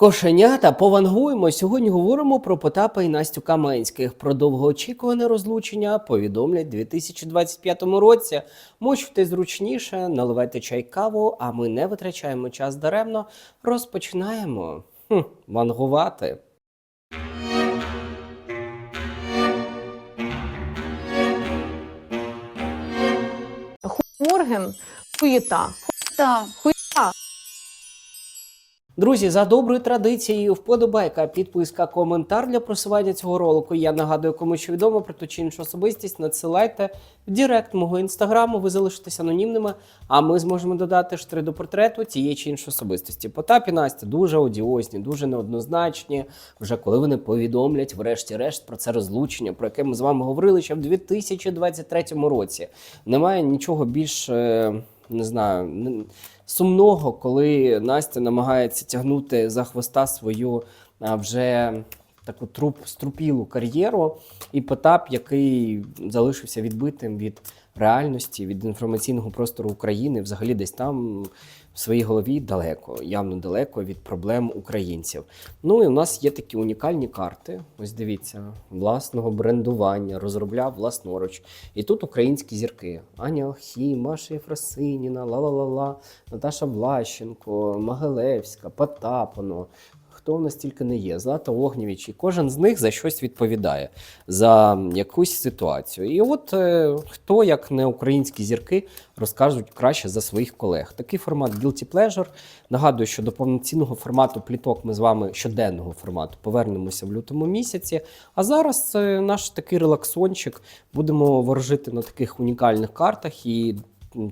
Кошенята, повангуємо. Сьогодні говоримо про Потапа і Настю Каменських. Про довгоочікуване розлучення повідомлять у 2025 році. Мочте зручніше, наливайте чай каву, а ми не витрачаємо час даремно. Розпочинаємо хм, вангувати. Морген, хуєта. Хуєта. Друзі, за доброю традицією, вподобайка, підписка, коментар для просування цього ролику. Я нагадую, кому що відомо про ту чи іншу особистість. Надсилайте в Директ мого інстаграму, ви залишитесь анонімними, а ми зможемо додати штри до портрету тієї чи іншої особистості. Потап і Настя дуже одіозні, дуже неоднозначні. Вже коли вони повідомлять, врешті-решт, про це розлучення, про яке ми з вами говорили ще в 2023 році. Немає нічого більш. е, Не знаю, сумного, коли Настя намагається тягнути за хвоста свою а, вже таку труп, струпілу кар'єру, і Потап, який залишився відбитим від реальності, від інформаційного простору України, взагалі десь там в своїй голові далеко, явно далеко від проблем українців. Ну і у нас є такі унікальні карти. Ось дивіться, власного брендування, розробляв власноруч. І тут українські зірки: Аня Алхі, Маша Єфросиніна, ла-ла-ла-ла, Наташа Влащенко, Магилевська, Потапано. Хто в нас тільки не є, Злата Огнєвіч, і кожен з них за щось відповідає за якусь ситуацію. І от е, хто, як не українські зірки, розкажуть краще за своїх колег. Такий формат Guilty Pleasure. Нагадую, що до повноцінного формату пліток ми з вами щоденного формату повернемося в лютому місяці. А зараз е, наш такий релаксончик будемо ворожити на таких унікальних картах і.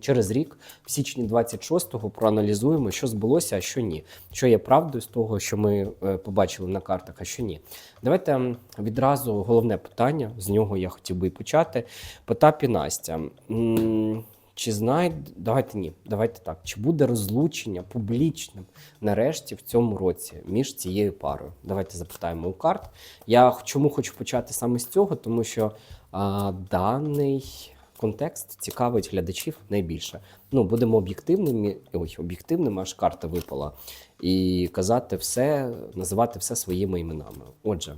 Через рік, в січні 26-го, проаналізуємо, що збулося, а що ні. Що є правдою з того, що ми е, побачили на картах, а що ні. Давайте відразу головне питання, з нього я хотів би і почати. Потап і Настя. Чи знає, давайте ні, давайте так. Чи буде розлучення публічним нарешті в цьому році між цією парою? Давайте запитаємо у карт. Я чому хочу почати саме з цього, тому що а, даний контекст цікавить глядачів найбільше. Ну, будемо об'єктивними, ой, об'єктивними, аж карта випала, і казати все, називати все своїми іменами. Отже,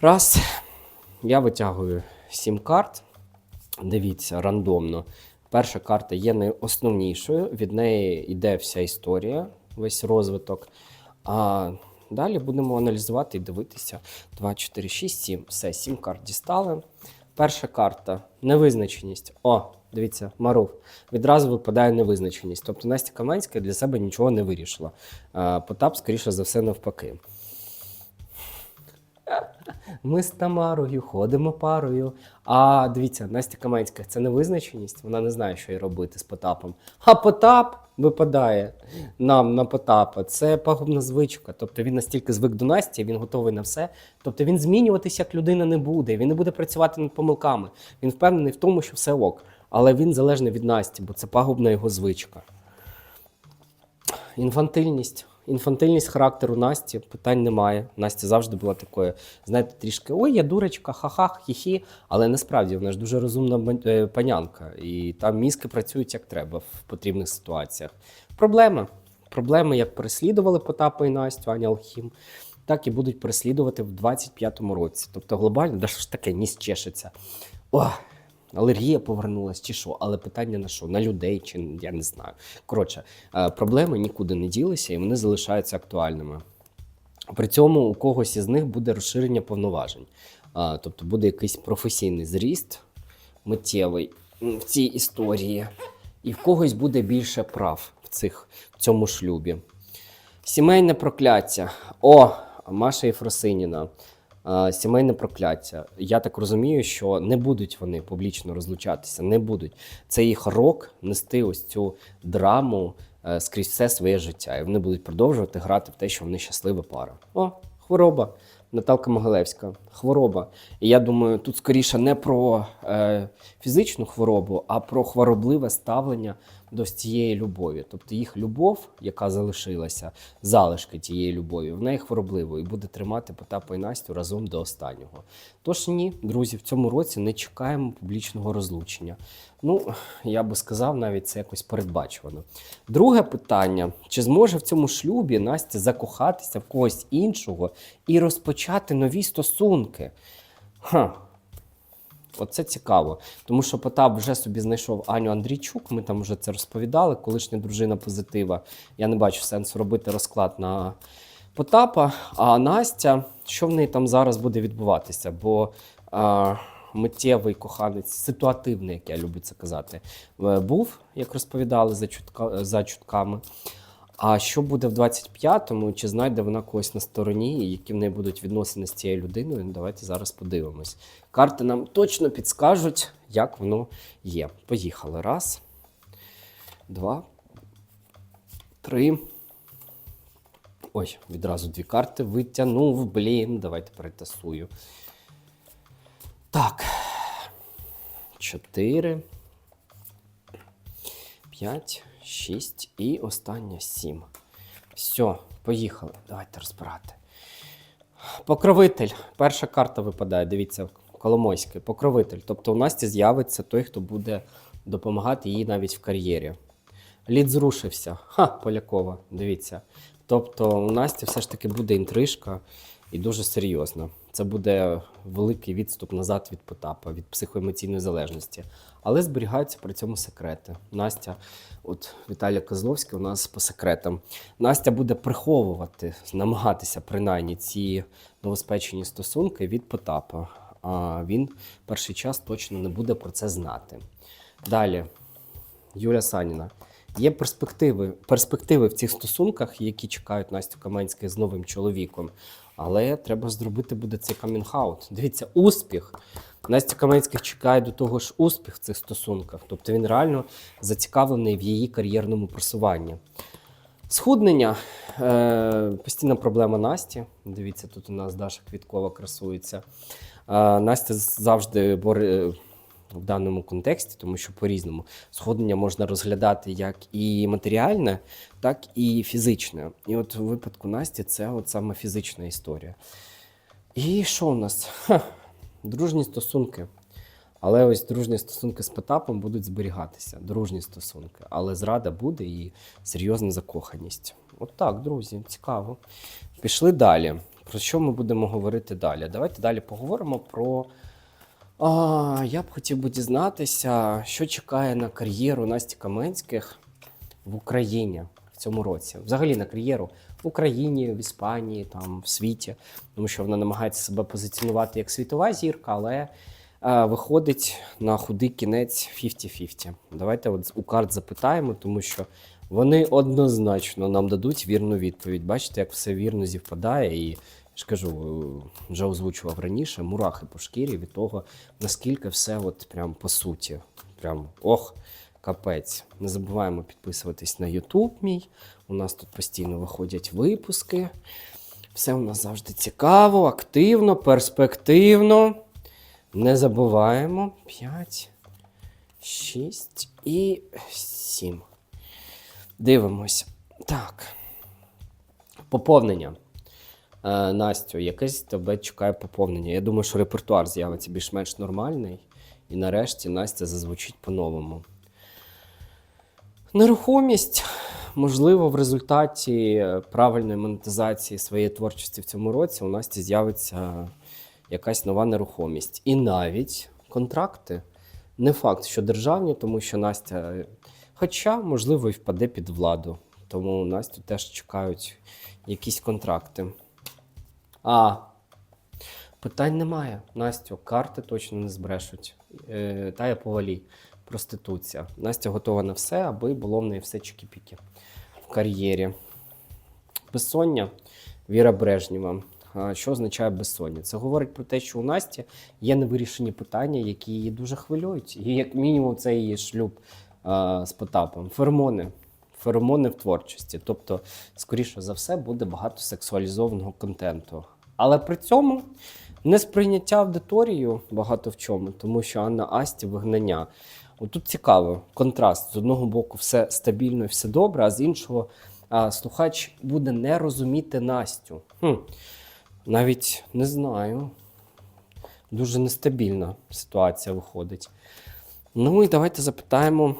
раз, я витягую сім карт. Дивіться, рандомно. Перша карта є найосновнішою, від неї йде вся історія, весь розвиток. А далі будемо аналізувати і дивитися. 2, 4, 6, 7. Все, 7 карт дістали. Перша карта невизначеність. О, дивіться, Марув. Відразу випадає невизначеність. Тобто Настя Каменська для себе нічого не вирішила. Потап, скоріше за все, навпаки. Ми з Тамарою ходимо парою. А дивіться, Настя Каменська це невизначеність, вона не знає, що їй робити з Потапом. А Потап випадає нам на Потапа. Це пагубна звичка. Тобто він настільки звик до Насті, він готовий на все. Тобто він змінюватися як людина не буде. Він не буде працювати над помилками. Він впевнений в тому, що все ок. Але він залежний від Насті, бо це пагубна його звичка. Інфантильність. Інфантильність характеру Насті питань немає. Настя завжди була такою, знаєте, трішки ой, я дурочка, ха-ха, хі-хі. Але насправді вона ж дуже розумна е, панянка, і там мізки працюють як треба в потрібних ситуаціях. Проблема. Проблеми як переслідували Потапа і Настю, Аня Алхім, так і будуть переслідувати в 25-му році. Тобто глобально, що ж таке, ніс чешеться. О, алергія повернулась чи що, але питання на що? На людей чи я не знаю. Коротше, е, проблеми нікуди не ділися і вони залишаються актуальними. При цьому у когось із них буде розширення повноважень. Тобто буде якийсь професійний зріст миттєвий в цій історії, і в когось буде більше прав в, цих, в цьому шлюбі. Сімейне прокляття. О, Маша Єфросиніна. Сімейне прокляття. Я так розумію, що не будуть вони публічно розлучатися, не будуть. Це їх рок нести ось цю драму е, скрізь все своє життя. І вони будуть продовжувати грати в те, що вони щаслива пара. О, хвороба. Наталка Могилевська, хвороба. І я думаю, тут скоріше не про е, фізичну хворобу, а про хворобливе ставлення до цієї любові. Тобто їх любов, яка залишилася, залишки тієї любові, вона є хворобливою і буде тримати Потапа і Настю разом до останнього. Тож ні, друзі, в цьому році не чекаємо публічного розлучення. Ну, я би сказав, навіть це якось передбачувано. Друге питання: чи зможе в цьому шлюбі Настя закохатися в когось іншого і розпочати нові стосунки? Ха. Оце цікаво, тому що Потап вже собі знайшов Аню Андрійчук. Ми там вже це розповідали. Колишня дружина позитива. Я не бачу сенсу робити розклад на Потапа. А Настя, що в неї там зараз буде відбуватися? Бо а, миттєвий коханець, ситуативний, як я люблю це казати, е, був, як розповідали за, чутка, за чутками. А що буде в 25-му? Чи знайде вона когось на стороні, які в неї будуть відносини з цією людиною? Давайте зараз подивимось. Карти нам точно підскажуть, як воно є. Поїхали. Раз, два, три. Ой, відразу дві карти витягнув. Блін, давайте перетасую. Так. Чотири. 5, 6 і остання 7. Все, поїхали. Давайте розбирати. Покровитель. Перша карта випадає. Дивіться, Коломойський. Покровитель. Тобто у Насті з'явиться той, хто буде допомагати їй навіть в кар'єрі. Лід зрушився. Ха, Полякова. Дивіться. Тобто у Насті все ж таки буде інтрижка і дуже серйозна. Це буде великий відступ назад від Потапа, від психоемоційної залежності. Але зберігаються при цьому секрети. Настя, от Віталій Козловський у нас по секретам. Настя буде приховувати, намагатися принаймні ці новоспечені стосунки від Потапа. А він перший час точно не буде про це знати. Далі, Юля Саніна. Є перспективи, перспективи в цих стосунках, які чекають Настю Каменських з новим чоловіком. Але треба зробити буде цей камінг-аут. Дивіться, успіх. Настя Каменських чекає до того ж успіх в цих стосунках. Тобто він реально зацікавлений в її кар'єрному просуванні. Схуднення е, постійна проблема Насті. Дивіться, тут у нас Даша Квіткова красується. Е, Настя завжди боре в даному контексті, тому що по-різному сходення можна розглядати як і матеріальне, так і фізичне. І от у випадку Насті це от саме фізична історія. І що у нас? Ха, дружні стосунки. Але ось дружні стосунки з Потапом будуть зберігатися. Дружні стосунки. Але зрада буде і серйозна закоханість. От так, друзі, цікаво. Пішли далі. Про що ми будемо говорити далі? Давайте далі поговоримо про. А, я б хотів би дізнатися, що чекає на кар'єру Насті Каменських в Україні в цьому році. Взагалі на кар'єру в Україні, в Іспанії, там в світі, тому що вона намагається себе позиціонувати як світова зірка, але е, виходить на худий кінець 50-50. Давайте от у карт запитаємо, тому що вони однозначно нам дадуть вірну відповідь. Бачите, як все вірно зівпадає і. Ж кажу, е, вже озвучував раніше, мурахи по шкірі від того, наскільки все от прям по суті. Прям ох, капець. Не забуваємо підписуватись на YouTube мій. У нас тут постійно виходять випуски. Все у нас завжди цікаво, активно, перспективно. Не забуваємо. 5, 6 і 7. Дивимось. Так. Поповнення. Е, Настю, якесь тебе чекає поповнення. Я думаю, що репертуар з'явиться більш-менш нормальний, і нарешті Настя зазвучить по-новому. Нерухомість, можливо, в результаті правильної монетизації своєї творчості в цьому році у Насті з'явиться якась нова нерухомість. І навіть контракти. Не факт, що державні, тому що Настя, хоча, можливо, і впаде під владу. Тому Настю теж чекають якісь контракти. А. Питань немає. Настю, карти точно не збрешуть. Е, я повалій. Проституція. Настя готова на все, аби було в неї все чікі-піки в кар'єрі. Безсоння Віра Брежнєва. Що означає безсоння? Це говорить про те, що у Насті є невирішені питання, які її дуже хвилюють. І як мінімум, це її шлюб а, з Потапом. Феромони. Феромони в творчості. Тобто, скоріше за все, буде багато сексуалізованого контенту. Але при цьому не сприйняття аудиторією багато в чому, тому що Анна Асті вигнання. Отут цікаво, контраст. З одного боку, все стабільно і все добре, а з іншого слухач буде не розуміти Настю. Хм. Навіть не знаю. Дуже нестабільна ситуація виходить. Ну і давайте запитаємо.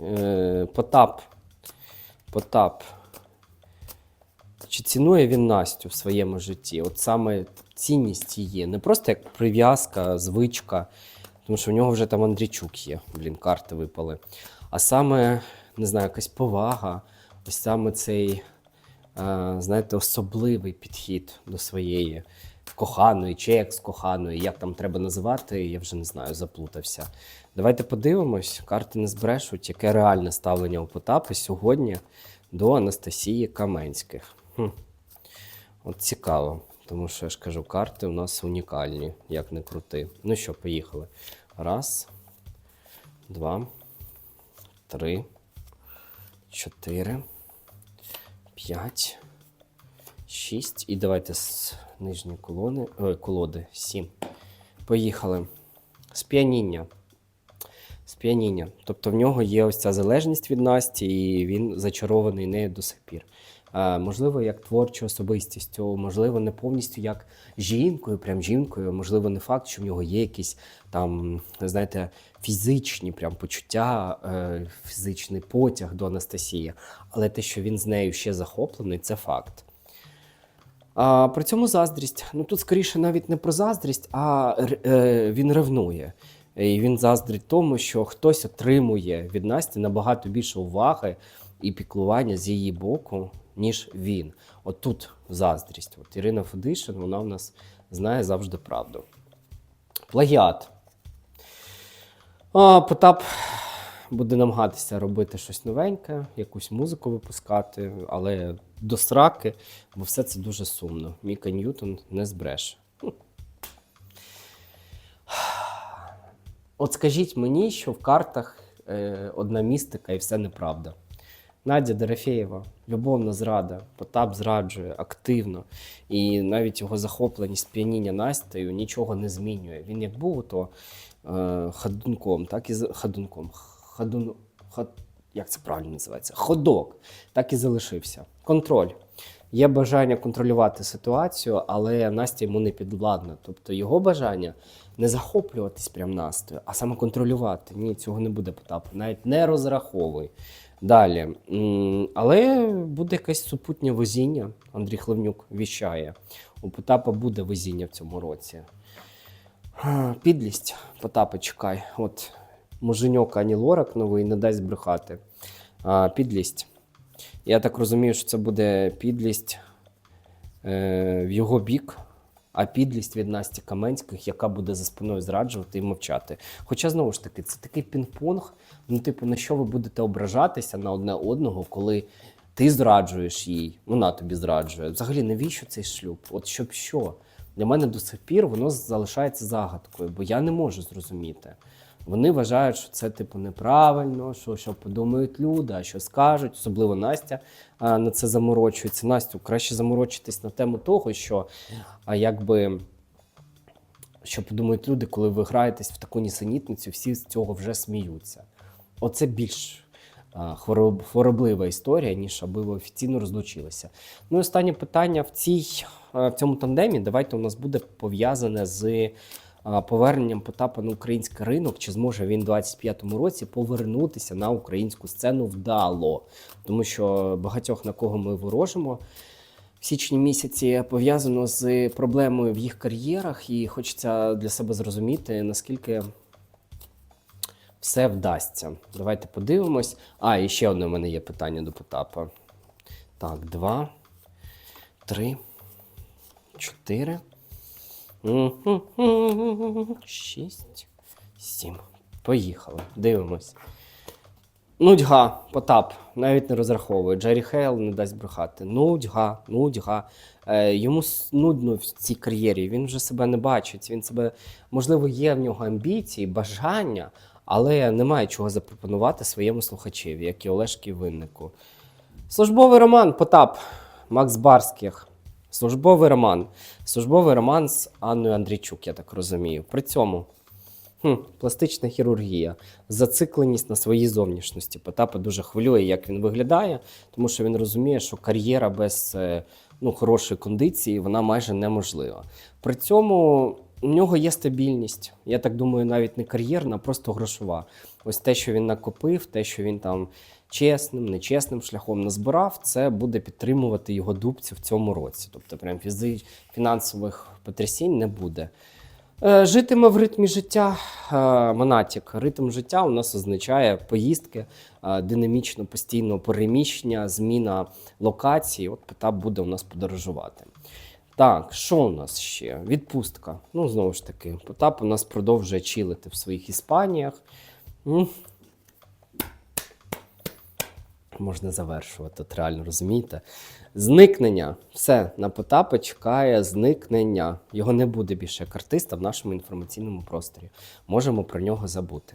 Е, Потап. Потап. Чи цінує він Настю в своєму житті? От саме цінність її. Не просто як прив'язка, звичка, тому що в нього вже там Андрійчук є, блін, карти випали. А саме, не знаю, якась повага, ось саме цей, е, знаєте, особливий підхід до своєї коханої чи екс-коханої, як там треба називати, я вже не знаю, заплутався. Давайте подивимось, карти не збрешуть, яке реальне ставлення у Потапа сьогодні до Анастасії Каменських. Хм. От цікаво, тому що я ж кажу, карти у нас унікальні, як не крути. Ну що, поїхали. Раз, два, три, чотири, п'ять, шість. І давайте з нижньої колони, ой, колоди. Сім. Поїхали. Сп'яніння. Сп'яніння. Тобто в нього є ось ця залежність від Насті, і він зачарований нею до сих пір. Е, можливо, як творчою особистістю, можливо, не повністю як жінкою, прям жінкою. Можливо, не факт, що в нього є якісь там, знаєте, фізичні прям почуття, е, фізичний потяг до Анастасії. Але те, що він з нею ще захоплений, це факт. А при цьому заздрість. Ну тут скоріше навіть не про заздрість, а е, він ревнує. І він заздрить тому, що хтось отримує від Насті набагато більше уваги і піклування з її боку, ніж він. От тут заздрість. От Ірина Федишин, вона в нас знає завжди правду. Плагіат. А, Потап буде намагатися робити щось новеньке, якусь музику випускати, але до сраки, бо все це дуже сумно. Міка Ньютон не збреше. От скажіть мені, що в картах е, одна містика і все неправда. Надя Дорофєєва, любовна зрада, Потап зраджує активно. І навіть його захопленість сп'яніння Настею нічого не змінює. Він як був то е, ходунком, так і ходунком. Ходун, ход, як це правильно називається? Ходок, так і залишився. Контроль. Є бажання контролювати ситуацію, але Настя йому не підвладна. Тобто його бажання не захоплюватись прям Настею, а саме контролювати. Ні, цього не буде Потапу. Навіть не розраховуй. Далі. Але буде якесь супутнє везіння. Андрій Хлевнюк віщає. У Потапа буде везіння в цьому році. Підлість, Потапа, чекай. От муженьок Ані Лорак новий не дасть брехати. Підлість. Я так розумію, що це буде підлість е, в його бік, а підлість від Насті Каменських, яка буде за спиною зраджувати і мовчати. Хоча, знову ж таки, це такий пінг-понг. Ну, типу, на що ви будете ображатися на одне одного, коли ти зраджуєш їй, вона тобі зраджує. Взагалі, навіщо цей шлюб? От щоб що? Для мене до сих пір воно залишається загадкою, бо я не можу зрозуміти. Вони вважають, що це типу неправильно, що, що подумають люди, а що скажуть, особливо Настя а, на це заморочується. Настю, краще заморочитись на тему того, що а, якби. Що подумають люди, коли ви граєтесь в таку нісенітницю, всі з цього вже сміються. Оце більш а, хвороб, хвороблива історія, ніж аби ви офіційно розлучилися. Ну і останнє питання в, цій, в цьому тандемі. Давайте у нас буде пов'язане з поверненням Потапа на український ринок. Чи зможе він у 25-му році повернутися на українську сцену вдало? Тому що багатьох на кого ми ворожимо. В січні місяці пов'язано з проблемою в їх кар'єрах, і хочеться для себе зрозуміти, наскільки все вдасться. Давайте подивимось. А, і ще одне в мене є питання до Потапа. Так, два, три, чотири. Шість, сім. Поїхали. Дивимось. Нудьга, Потап, навіть не розраховує. Джері Хейл не дасть брехати. Нудьга, нудьга. Е, йому нудно в цій кар'єрі. Він вже себе не бачить. Він себе, можливо, є в нього амбіції, бажання, але немає чого запропонувати своєму слухачеві, як і Олешки Виннику. Службовий роман Потап Макс Барських. Службовий роман. Службовий роман з Анною Андрійчук, я так розумію. При цьому Хм, пластична хірургія, зацикленість на своїй зовнішності. Потапа дуже хвилює, як він виглядає, тому що він розуміє, що кар'єра без е, ну, хорошої кондиції вона майже неможлива. При цьому у нього є стабільність. Я так думаю, навіть не кар'єрна, а просто грошова. Ось те, що він накопив, те, що він там чесним, нечесним шляхом назбирав, це буде підтримувати його дубцю в цьому році. Тобто, прям фізи... фінансових потрясінь не буде. Е, Житиме в ритмі життя е, Монатік. Ритм життя у нас означає поїздки, е, динамічно постійного переміщення, зміна локації. От Потап буде у нас подорожувати. Так, що у нас ще? Відпустка. Ну, знову ж таки, Потап у нас продовжує чилити в своїх Іспаніях. Можна завершувати, от реально розумієте? Зникнення. Все, на Потапа чекає зникнення. Його не буде більше як артиста в нашому інформаційному просторі. Можемо про нього забути.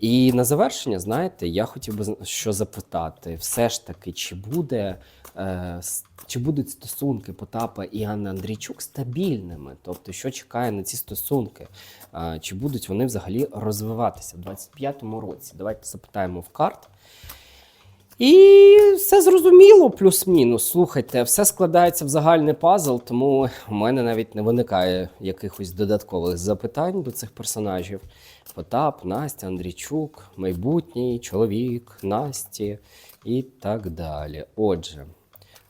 І на завершення, знаєте, я хотів би що запитати: все ж таки, чи буде е, чи будуть стосунки Потапа і Анни Андрійчук стабільними? Тобто, що чекає на ці стосунки? Е, чи будуть вони взагалі розвиватися в 25-му році? Давайте запитаємо в карт. І все зрозуміло, плюс-мінус. Слухайте, все складається в загальний пазл, тому у мене навіть не виникає якихось додаткових запитань до цих персонажів. Потап, Настя, Андрійчук, майбутній чоловік Насті і так далі. Отже,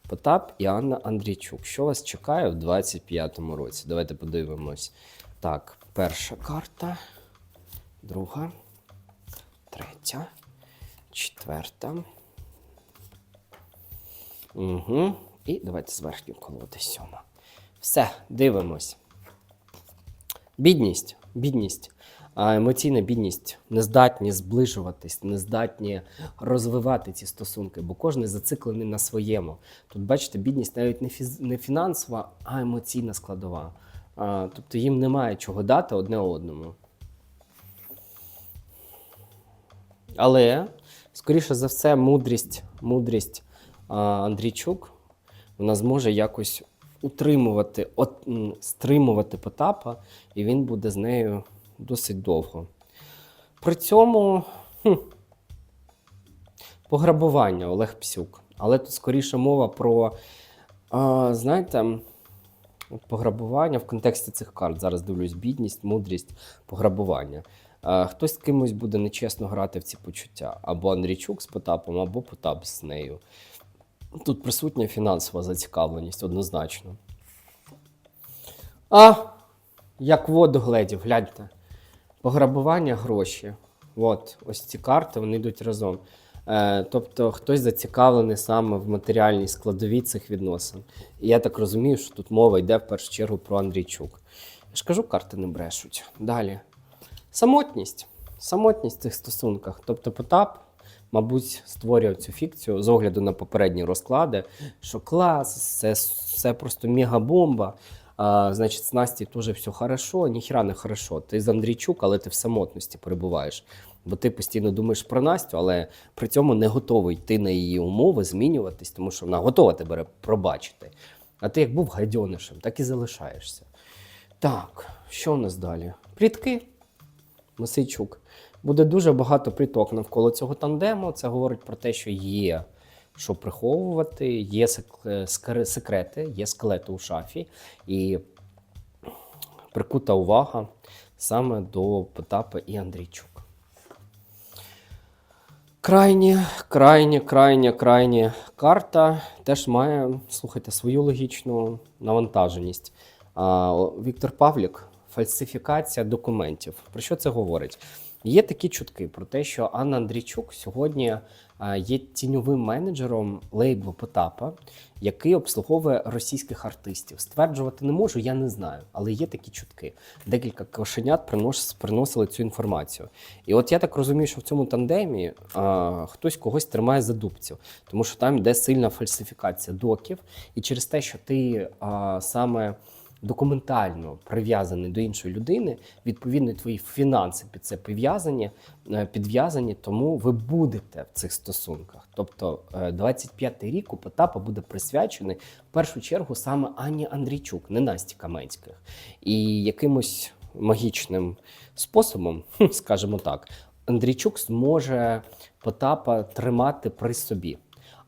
Потап і Анна Андрійчук. Що вас чекає в 25-му році? Давайте подивимось. Так, перша карта, друга, третя, четверта. Угу. І давайте з верхньої колоди сьома. Все, дивимось. Бідність. Бідність. А, Емоційна бідність, нездатні зближуватись, нездатні розвивати ці стосунки, бо кожен зациклений на своєму. Тут, бачите, бідність навіть не, фіз... не фінансова, а емоційна складова. А, тобто їм немає чого дати одне одному. Але, скоріше за все, мудрість, мудрість Андрійчук вона зможе якось утримувати, от, стримувати Потапа, і він буде з нею досить довго. При цьому хм, пограбування Олег Псюк. Але тут скоріше мова про, а, знаєте, пограбування в контексті цих карт. Зараз дивлюсь бідність, мудрість, пограбування. А, хтось з кимось буде нечесно грати в ці почуття. Або Андрійчук з Потапом, або Потап з нею. Тут присутня фінансова зацікавленість однозначно. А, як воду гледів, гляньте. Пограбування гроші. От, ось ці карти вони йдуть разом. Е, тобто хтось зацікавлений саме в матеріальній складовій цих відносин. І я так розумію, що тут мова йде в першу чергу про Андрійчук. Я ж кажу, карти не брешуть. Далі. Самотність. Самотність в цих стосунках. Тобто Потап, мабуть, створював цю фікцію з огляду на попередні розклади, що клас, це все просто мегабомба. А, значить, з Насті теж все хорошо, ніхіра не хорошо. Ти з Андрійчук, але ти в самотності перебуваєш. Бо ти постійно думаєш про Настю, але при цьому не готовий йти на її умови, змінюватись, тому що вона готова тебе пробачити. А ти як був гадьонишем, так і залишаєшся. Так, що у нас далі? Плітки. Мосейчук. Буде дуже багато пліток навколо цього тандему. Це говорить про те, що є що приховувати, є секрети, є скелети у шафі, і прикута увага саме до Потапа і Андрійчук. Крайня, крайня, крайня, крайня карта теж має, слухайте, свою логічну навантаженість. Віктор Павлік, фальсифікація документів. Про що це говорить? Є такі чутки про те, що Анна Андрійчук сьогодні є тіньовим менеджером лейблу Потапа, який обслуговує російських артистів. Стверджувати не можу, я не знаю, але є такі чутки. Декілька кошенят приносили цю інформацію. І от я так розумію, що в цьому тандемі а, хтось когось тримає за дубцю, тому що там йде сильна фальсифікація доків, і через те, що ти а, саме документально прив'язаний до іншої людини, відповідно, твої фінанси під це прив'язані, е, підв'язані, тому ви будете в цих стосунках. Тобто, е, 25-й рік у Потапа буде присвячений в першу чергу саме Анні Андрійчук, не Насті Каменських. І якимось магічним способом, скажімо так, Андрійчук зможе Потапа тримати при собі.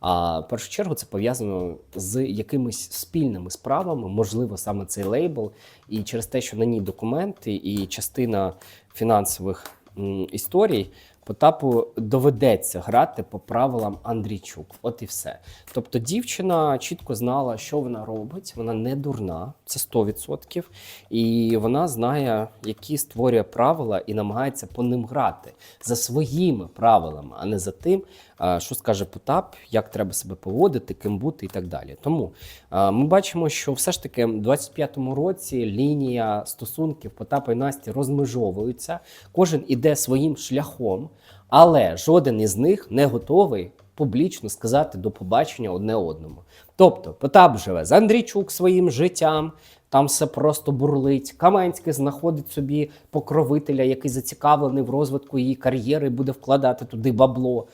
А в першу чергу це пов'язано з якимись спільними справами, можливо, саме цей лейбл, і через те, що на ній документи і частина фінансових історій. Потапу доведеться грати по правилам Андрійчук. От і все. Тобто дівчина чітко знала, що вона робить. Вона не дурна, це 100%. І вона знає, які створює правила і намагається по ним грати за своїми правилами, а не за тим, що скаже Потап, як треба себе поводити, ким бути і так далі. Тому ми бачимо, що все ж таки в 25-му році лінія стосунків Потапа і Насті розмежовуються. Кожен іде своїм шляхом, але жоден із них не готовий публічно сказати до побачення одне одному. Тобто Потап живе з Андрійчук своїм життям. Там все просто бурлить. Каменський знаходить собі покровителя, який зацікавлений в розвитку її кар'єри, буде вкладати туди бабло.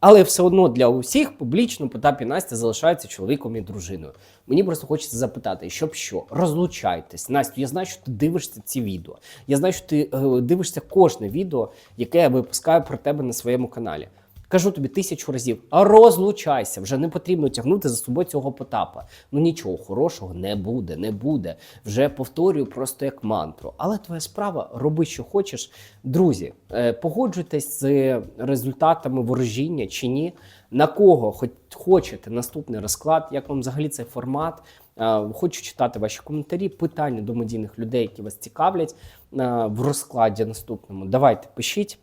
Але все одно для усіх публічно Потап і Настя залишаються чоловіком і дружиною. Мені просто хочеться запитати, щоб що, розлучайтесь. Настю, я знаю, що ти дивишся ці відео. Я знаю, що ти е, дивишся кожне відео, яке я випускаю про тебе на своєму каналі. Кажу тобі тисячу разів, а розлучайся, вже не потрібно тягнути за собою цього потапа. Ну нічого хорошого не буде, не буде. Вже повторюю просто як мантру. Але твоя справа, роби, що хочеш. Друзі, е, погоджуйтесь з результатами ворожіння чи ні. На кого хоч хочете наступний розклад, як вам взагалі цей формат? Е, Хочу читати ваші коментарі, питання до медійних людей, які вас цікавлять е, в розкладі наступному. Давайте пишіть.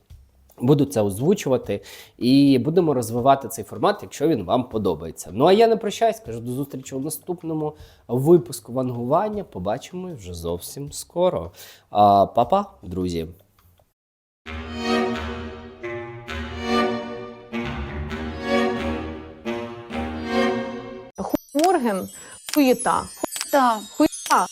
Буду це озвучувати і будемо розвивати цей формат, якщо він вам подобається. Ну а я не прощаюсь, кажу до зустрічі у наступному випуску вангування. Побачимо вже зовсім скоро. Па-па, друзі. Морген хуєта. Так. Хуєта.